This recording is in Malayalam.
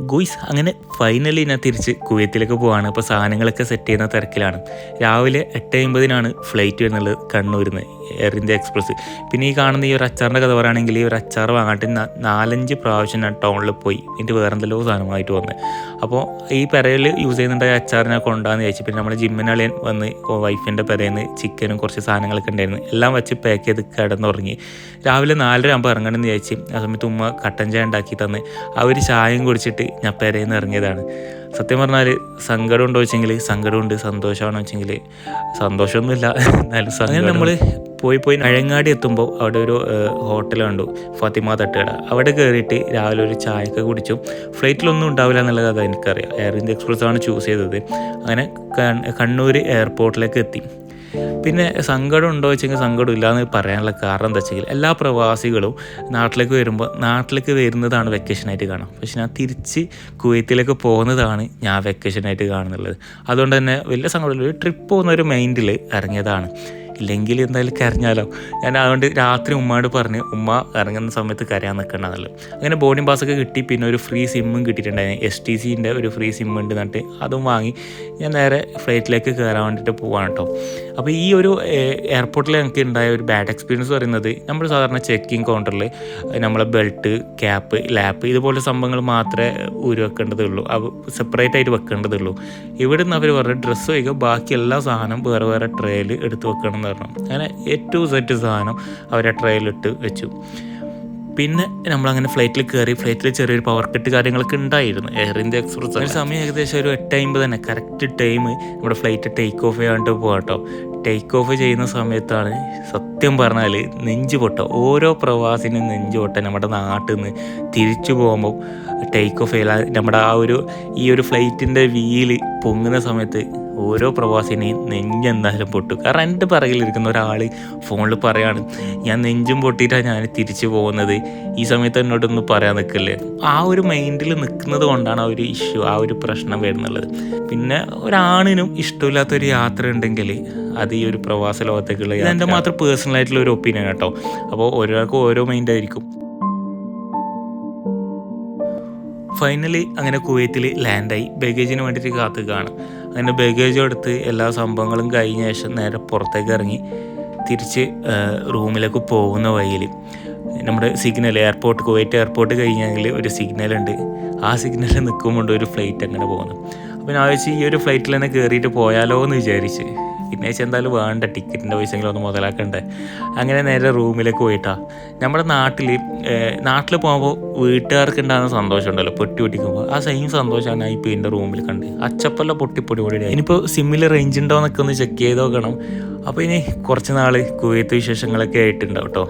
ഗുയ്സ് അങ്ങനെ ഫൈനലി ഞാൻ തിരിച്ച് കുവൈത്തിലേക്ക് പോവാണ്. അപ്പോൾ സാധനങ്ങളൊക്കെ സെറ്റ് ചെയ്യുന്ന തിരക്കിലാണ്. രാവിലെ എട്ട് അമ്പതിനാണ് ഫ്ലൈറ്റ് വരുന്നുള്ളത് കണ്ണൂരിൽ നിന്ന് എയർ ഇന്ത്യ എക്സ്പ്രസ് പിന്നെ ഈ കാണുന്ന ഈ ഒരു അച്ചാറിന്റെ കഥ പറയുകയാണെങ്കിൽ ഈ ഒരു അച്ചാർ വാങ്ങാട്ട് നാലഞ്ച് പ്രാവശ്യം ഞാൻ ടൗണിൽ പോയി. എന്നിട്ട് വേറെ സാധനമായിട്ട് വന്ന്. അപ്പോൾ ഈ പെരയിൽ യൂസ് ചെയ്യുന്നുണ്ടായ അച്ചാറിനെ കൊണ്ടാന്ന് ചോദിച്ചു പിന്നെ നമ്മൾ ജിമ്മിനളിയൻ വന്ന് വൈഫിന്റെ പെരയിൽ ചിക്കനും കുറച്ച് സാധനങ്ങളൊക്കെ ഉണ്ടായിരുന്നു. എല്ലാം വെച്ച് പാക്ക് ചെയ്ത് കിടന്നുറങ്ങി. രാവിലെ നാലര ആകുമ്പോൾ ഇറങ്ങണമെന്ന് ചോദിച്ച് ആ സമയത്ത് ഉമ്മ കട്ടൻ ചായ ഉണ്ടാക്കി തന്ന്. ഒരു ചായയും കുടിച്ചിട്ട് ഞാൻ പെരയിൽ നിന്ന് ഇറങ്ങിയതാണ്. സത്യം പറഞ്ഞാൽ സങ്കടം ഉണ്ടോ വെച്ചെങ്കിൽ സങ്കടമുണ്ട്. സന്തോഷമാണോ വെച്ചെങ്കിൽ സന്തോഷമൊന്നുമില്ല. എന്നാലും അങ്ങനെ നമ്മൾ പോയി പോയി അഴങ്ങാടി എത്തുമ്പോൾ അവിടെ ഒരു ഹോട്ടൽ കണ്ടു. ഫാത്തിമ തട്ടുകട. അവിടെ കയറിയിട്ട് രാവിലെ ഒരു ചായയൊക്കെ കുടിച്ചു. ഫ്ലൈറ്റിലൊന്നും ഉണ്ടാവില്ല എന്നുള്ളത് അത് എനിക്കറിയാം. എയർ ഇന്ത്യ എക്സ്പ്രസ് ആണ് ചൂസ് ചെയ്തത്. അങ്ങനെ കണ്ണൂർ എയർപോർട്ടിലേക്ക് എത്തി. പിന്നെ സങ്കടം ഉണ്ടോ വെച്ചെങ്കിൽ സങ്കടം ഇല്ലാന്ന് പറയാനുള്ള കാരണം എന്താ വെച്ചെങ്കിൽ എല്ലാ പ്രവാസികളും നാട്ടിലേക്ക് വരുമ്പോൾ നാട്ടിലേക്ക് വരുന്നതാണ് വെക്കേഷനായിട്ട് കാണാം പക്ഷെ ഞാൻ തിരിച്ച് കുവൈത്തിലേക്ക് പോകുന്നതാണ് ഞാൻ വെക്കേഷനായിട്ട് കാണുന്നുള്ളത്. അതുകൊണ്ട് തന്നെ വലിയ സങ്കടമില്ല. ഒരു ട്രിപ്പ് പോകുന്ന ഒരു മൈൻഡിൽ ഇറങ്ങിയതാണ്. ഇല്ലെങ്കിൽ എന്തായാലും കരഞ്ഞാലോ? ഞാൻ അതുകൊണ്ട് രാത്രി ഉമ്മയോട് പറഞ്ഞ് ഉമ്മ ഇറങ്ങുന്ന സമയത്ത് കരയാൻ നിൽക്കണ്ടെന്നുള്ളത് അങ്ങനെ ബോർഡിംഗ് പാസ്സൊക്കെ കിട്ടി പിന്നെ ഒരു ഫ്രീ സിമ്മും കിട്ടിയിട്ടുണ്ടായിരുന്നു. എസ് ടി സിന്റെ ഒരു ഫ്രീ സിം ഉണ്ട് എന്നിട്ട് അതും വാങ്ങി. ഞാൻ നേരെ ഫ്ലൈറ്റിലേക്ക് കയറാൻ വേണ്ടിയിട്ട് പോവാണ് കേട്ടോ അപ്പോൾ ഈ ഒരു എയർപോർട്ടിൽ എനിക്ക് ഉണ്ടായ ഒരു ബാഡ് എക്സ്പീരിയൻസ് പറയുന്നത് നമ്മൾ സാധാരണ ചെക്കിങ് കൗണ്ടറിൽ നമ്മളെ ബെൽറ്റ് ക്യാപ്പ് ലാപ്പ് ഇതുപോലെ സംഭവങ്ങൾ മാത്രമേ ഊരി വെക്കേണ്ടതുള്ളൂ. അത് സെപ്പറേറ്റ് ആയിട്ട് വെക്കേണ്ടതുള്ളൂ. ഇവിടെ നിന്ന് അവർ പറഞ്ഞ ഡ്രസ്സ് വയ്ക്കുക. ബാക്കി എല്ലാ സാധനം വേറെ വേറെ ട്രേയിൽ എടുത്ത് വെക്കണം എന്ന് പറഞ്ഞു അങ്ങനെ ഏറ്റവും സെറ്റ് സാധനം അവരെ ട്രയലിട്ട് വെച്ചു. പിന്നെ നമ്മളങ്ങനെ ഫ്ലൈറ്റിൽ കയറി ഫ്ലൈറ്റിൽ ചെറിയൊരു പവർ കട്ട് കാര്യങ്ങളൊക്കെ ഉണ്ടായിരുന്നു. എയർ ഇന്ത്യ എക്സ്പ്രസ് ഒരു സമയം ഏകദേശം ഒരു എട്ട് അമ്പത് തന്നെ. കറക്റ്റ് ടൈം നമ്മുടെ ഫ്ലൈറ്റ് ടേക്ക് ഓഫ് ചെയ്യാണ്ട് പോകാട്ടോ ടേക്ക് ഓഫ് ചെയ്യുന്ന സമയത്താണ് സത്യം പറഞ്ഞാൽ നെഞ്ച് പൊട്ട ഓരോ പ്രവാസിനും നെഞ്ച് പൊട്ട നമ്മുടെ നാട്ടിൽ നിന്ന് തിരിച്ചു പോകുമ്പോൾ ടേക്ക് ഓഫ് ചെയ്യാൻ നമ്മുടെ ആ ഒരു ഈ ഒരു ഫ്ലൈറ്റിന്റെ വീൽ പൊങ്ങുന്ന സമയത്ത് ഓരോ പ്രവാസിനെയും നെഞ്ചെന്തായാലും പൊട്ടും. കാരണം എന്റെ പറകിലിരിക്കുന്ന ഒരാൾ ഫോണിൽ പറയാണ് ഞാൻ നെഞ്ചും പൊട്ടിയിട്ടാണ് ഞാൻ തിരിച്ചു പോകുന്നത്. ഈ സമയത്ത് എന്നോടൊന്ന് പറയാൻ നിൽക്കില്ലേ? ആ ഒരു മൈൻഡിൽ നിൽക്കുന്നത് കൊണ്ടാണ് ആ ഒരു ഇഷ്യൂ ആ ഒരു പ്രശ്നം വരുന്നുള്ളത്. പിന്നെ ഒരാണിനും ഇഷ്ടമില്ലാത്തൊരു യാത്ര ഉണ്ടെങ്കിൽ അത് ഈ ഒരു പ്രവാസ ലോകത്തേക്കുള്ള എന്റെ മാത്രം പേഴ്സണലായിട്ടുള്ള ഒരു ഒപ്പീനിയൻ കേട്ടോ. അപ്പോൾ ഓരോർക്കും ഓരോ മൈൻഡ് ഫൈനലി അങ്ങനെ കുവൈത്തിൽ ലാൻഡായി ബഗേജിന് വേണ്ടിയിട്ട് കാത്തുകയാണ് അങ്ങനെ ബഗേജും എടുത്ത് എല്ലാ സംഭവങ്ങളും കഴിഞ്ഞ ശേഷം നേരെ പുറത്തേക്ക് ഇറങ്ങി തിരിച്ച് റൂമിലേക്ക് പോകുന്ന വഴിയിൽ നമ്മുടെ സിഗ്നൽ എയർപോർട്ട് കുവൈറ്റ് എയർപോർട്ട് കഴിഞ്ഞെങ്കിൽ ഒരു സിഗ്നൽ ഉണ്ട്. ആ സിഗ്നലിൽ നിൽക്കുമ്പോൾ ഒരു ഫ്ലൈറ്റ് അങ്ങനെ പോകുന്നു. അപ്പോൾ ഞാൻ വെച്ച് ഈ ഒരു ഫ്ലൈറ്റിൽ തന്നെ കയറിയിട്ട് പോയാലോ എന്ന് വിചാരിച്ച്. പിന്നെ വെച്ചാൽ എന്തായാലും വേണ്ട ടിക്കറ്റിന്റെ പൈസയെങ്കിലും ഒന്ന് മുതലാക്കണ്ടേ. അങ്ങനെ നേരെ റൂമിലേക്ക് പോയിട്ടാ. നമ്മുടെ നാട്ടിൽ നാട്ടിൽ പോകുമ്പോൾ വീട്ടുകാർക്ക് ഉണ്ടാകുന്ന സന്തോഷം ഉണ്ടല്ലോ പൊട്ടി പൊട്ടിക്കുമ്പോൾ ആ സെയിം സന്തോഷമാണ് ഇപ്പോൾ എന്റെ റൂമിൽ കണ്ട്. അച്ചപ്പല്ല പൊട്ടി പൊടി ഇനിയിപ്പോൾ സിമ്മിൽ റേഞ്ച് ഉണ്ടോ എന്നൊക്കെ ഒന്ന് ചെക്ക് ചെയ്ത് നോക്കണം. അപ്പോൾ ഇനി കുറച്ച് നാൾ കുവൈത്ത് വിശേഷങ്ങളൊക്കെ ആയിട്ടുണ്ടാവും കേട്ടോ